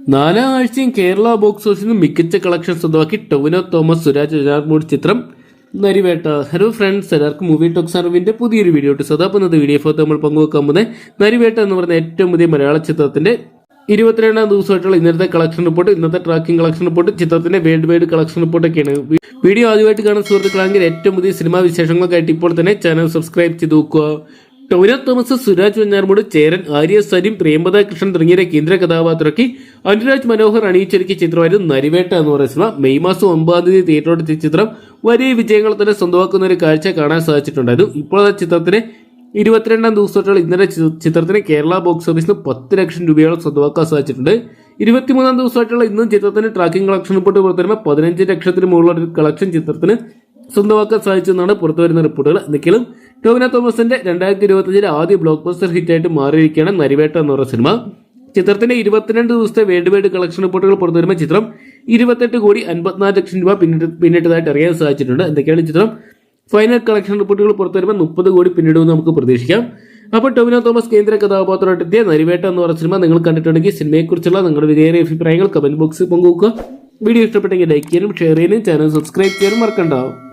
നാലാം ആഴ്ചയും കേരള ബോക്സ് ഓഫീസിൽ മികച്ച കളക്ഷൻ സ്വന്തമാക്കി ടൊവിനോ തോമസ് സുരാജ് വെഞ്ഞാറമൂട് ചിത്രം നരിവേട്ട. ഹലോ ഫ്രണ്ട്സ് എല്ലാവർക്കും മൂവി ടോക്സ് അറിവിന്റെ പുതിയൊരു വീഡിയോ ഇട്ട് സദാപ്പുന്നത് വീഡിയോ ഫോട്ടോ നമ്മൾ പങ്കുവെക്കാൻ പോകുന്നത് നരിവേട്ട എന്ന് പറയുന്ന ഏറ്റവും പുതിയ മലയാള ചിത്രത്തിന്റെ ഇരുപത്തിരണ്ടാം ദിവസമായിട്ടുള്ള ഇന്നത്തെ കളക്ഷൻ റിപ്പോർട്ട് ഇന്നത്തെ ട്രാക്കിംഗ് കളക്ഷൻ റിപ്പോർട്ട് ചിത്രത്തിന്റെ വേൾഡ് വൈഡ് കളക്ഷൻ റിപ്പോർട്ടൊക്കെയാണ് വീഡിയോ ആദ്യമായിട്ട് കാണുന്ന സുഹൃത്തുക്കളാണെങ്കിൽ ഏറ്റവും പുതിയ സിനിമാ വിശേഷങ്ങൾക്കായിട്ട് ഇപ്പോൾ തന്നെ ചാനൽ സബ്സ്ക്രൈബ് ചെയ്ത് നോക്കുക. ടോവിനോ തോമസ് സുരാജ് വെഞ്ഞാർമൂട് ചേരൻ ആര്യ സരിം പ്രേമദ കൃഷ്ണൻ തുടങ്ങിയ കേന്ദ്ര കഥാപാത്രമാക്കി അനുരാജ് മനോഹർ അണിയിച്ചൊരുക്കിയ ചിത്രമായിരുന്നു നരിവേട്ട എന്ന് പറയുന്ന സിനിമ. മെയ് മാസം ഒമ്പതാം തീയതി തിയേറ്ററോടെത്തിയ ചിത്രം വലിയ വിജയങ്ങൾ തന്നെ സ്വന്തമാക്കുന്ന ഒരു കാഴ്ച കാണാൻ സാധിച്ചിട്ടുണ്ടായിരുന്നു. ഇപ്പോൾ ആ ചിത്രത്തിന് ഇരുപത്തിരണ്ടാം ദിവസത്തോളം ഇന്നലെ ചിത്രത്തിന് കേരള ബോക്സ് ഓഫീസിന് പത്ത് ലക്ഷം രൂപയോളം സ്വന്തമാക്കാൻ സാധിച്ചിട്ടുണ്ട്. ഇരുപത്തിമൂന്നാം ദിവസമായിട്ടുള്ള ഇന്നും ചിത്രത്തിന് ട്രാക്കിംഗ് കളക്ഷൻ റിപ്പോർട്ട് പുറത്തുവരുമ്പോൾ പതിനഞ്ച് ലക്ഷത്തിന് മുകളിലുള്ള കളക്ഷൻ ചിത്രത്തിന് സ്വന്തമാക്കാൻ സാധിച്ചെന്നാണ് പുറത്തുവരുന്ന റിപ്പോർട്ടുകൾ. എന്തൊക്കെയും ടോവിനോ തോമസിന്റെ രണ്ടായിരത്തി ഇരുപത്തിയഞ്ചിലെ ആദ്യ ബ്ലോക്ക് ബസ്റ്റർ ഹിറ്റായിട്ട് മാറിയിരിക്കുകയാണ് നരിവേട്ട എന്ന് പറയുന്ന സിനിമ. ചിത്രത്തിന്റെ ഇരുപത്തിരണ്ട് ദിവസത്തെ വേൾഡ് വൈഡ് കളക്ഷൻ റിപ്പോർട്ടുകൾ പുറത്തുവരുമ്പോൾ ചിത്രം ഇരുപത്തെട്ട് കോടി അൻപത്തിനാല് ലക്ഷം രൂപ പിന്നിട്ട് പിന്നിട്ടതായിട്ട് അറിയാൻ സാധിച്ചിട്ടുണ്ട്. എന്തൊക്കെയാണ് ചിത്രം? ഫൈനൽ കളക്ഷൻ റിപ്പോർട്ടുകൾ പുറത്തുവരുമ്പോൾ മുപ്പത് കോടി പിന്നിടുമെന്ന് നമുക്ക് പ്രതീക്ഷിക്കാം. അപ്പോൾ ടൊവിനോ തോമസ് കേന്ദ്ര കഥാപാത്രമായിട്ടെത്തിയ നരിവേട്ട എന്ന് പറഞ്ഞ സിനിമ നിങ്ങൾ കണ്ടിട്ടുണ്ടെങ്കിൽ സിനിമയെക്കുറിച്ചുള്ള നിങ്ങളുടെ വിലയേറിയ അഭിപ്രായങ്ങൾ കമന്റ് ബോക്സിൽ പങ്കുവെക്കുക. വീഡിയോ ഇഷ്ടപ്പെട്ടെങ്കിൽ ലൈക്ക് ചെയ്യാനും ഷെയർ ചെയ്യാനും ചാനൽ സബ്സ്ക്രൈബ് ചെയ്യാനും മറക്കണ്ടാവും